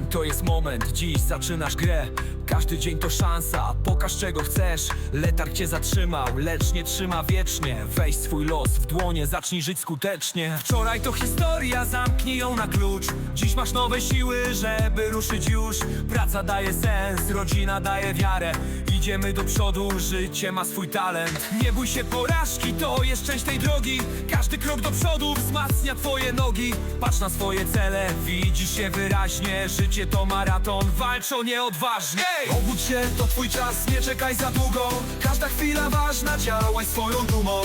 to jest moment, dziś zaczynasz grę Każdy dzień to szansa, pokaż czego chcesz. Letarg cię zatrzymał, lecz nie trzyma wiecznie. Weź swój los w dłonie, zacznij żyć skutecznie. Wczoraj to historia, zamknij ją na klucz. Dziś masz nowe siły, żeby ruszyć już. Praca daje sens, rodzina daje wiarę. Idziemy do przodu, życie ma swój talent. Nie bój się porażki, to jest część tej drogi. Każdy krok do przodu wzmacnia twoje nogi. Patrz na swoje cele, widzisz się wyraźnie. Życie to maraton, walcz o nie odważnie Obudź się, to twój czas, nie czekaj za długo. Każda chwila ważna, działaj swoją dumą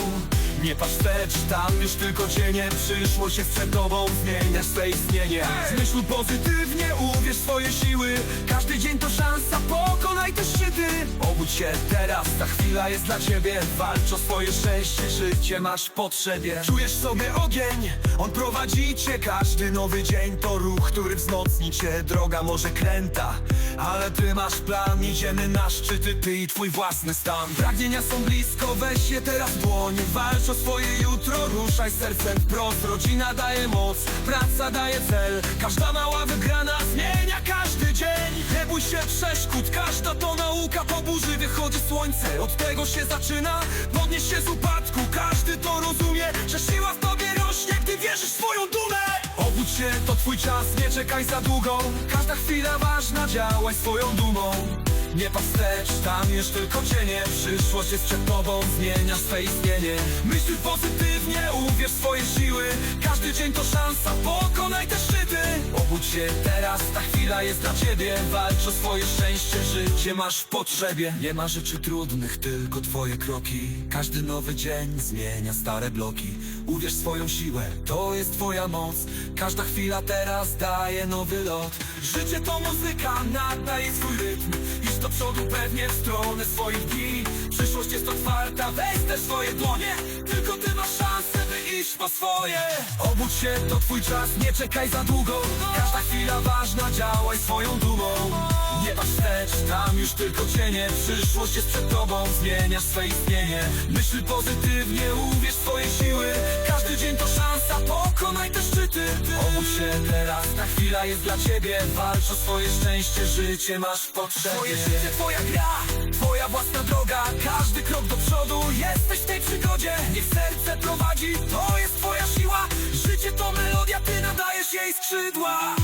nie patrz wstecz, tam już tylko cienie. Przyszłość jest przed tobą, zmieniasz swe istnienie. Zmyśl pozytywnie, uwierz w swoje siły. Każdy dzień to szansa, pokonaj te szczyty Obudź się teraz, ta chwila jest dla ciebie. Walcz o swoje szczęście, życie masz w potrzebie. Czujesz sobie ogień, on prowadzi cię. Każdy nowy dzień to ruch, który wzmocni cię. Droga może kręta, ale ty masz plan. Idziemy na szczyty, ty i twój własny stan. Pragnienia są blisko, weź je teraz w dłoń. Walcz o swoje jutro, ruszaj sercem wprost. Rodzina daje moc, praca daje cel. Każda mała wygrana zmienia każdy dzień. Nie bój się przeszkód, każda to nauka. Po burzy wychodzi słońce, od tego się zaczyna. Podnieś się z upadku, każdy to rozumie Że siła w tobie rośnie, gdy wierzysz w swoją dumę. Obudź się, to twój czas, nie czekaj za długo. Każda chwila ważna, działaj swoją dumą nie patrz wstecz, tam już tylko cienie. Przyszłość jest przed tobą, zmieniasz swe istnienie. Myśl pozytywnie, uwierz w swoje siły. Każdy dzień to szansa, pokonaj te szczyty. Obudź się teraz, ta chwila jest dla ciebie. Walcz o swoje szczęście, życie masz w potrzebie. Nie ma rzeczy trudnych, tylko twoje kroki. Każdy nowy dzień zmienia stare bloki. Uwierz w swoją siłę, to jest twoja moc. Każda chwila teraz daje nowy lot. Życie to muzyka, nadaje swój rytm Idź do przodu pewnie w stronę swoich dni. Przyszłość jest otwarta, weź też swoje dłonie. Tylko ty masz szansę, by iść po swoje. Obudź się, to twój czas, nie czekaj za długo. Każda chwila ważna, działaj swoją dumą. Nie patrz wstecz, tam już tylko cienie. Przyszłość jest przed tobą, zmieniasz swe istnienie. Myśl pozytywnie, uwierz w swoje siły Każdy to szansa, pokonaj te szczyty. Obudź się teraz, ta chwila jest dla ciebie. Walcz o swoje szczęście, życie masz w potrzebie. Twoje życie, twoja gra, twoja własna droga. Każdy krok do przodu, jesteś w tej przygodzie. Niech serce prowadzi, to jest twoja siła. Życie to melodia, ty nadajesz jej skrzydła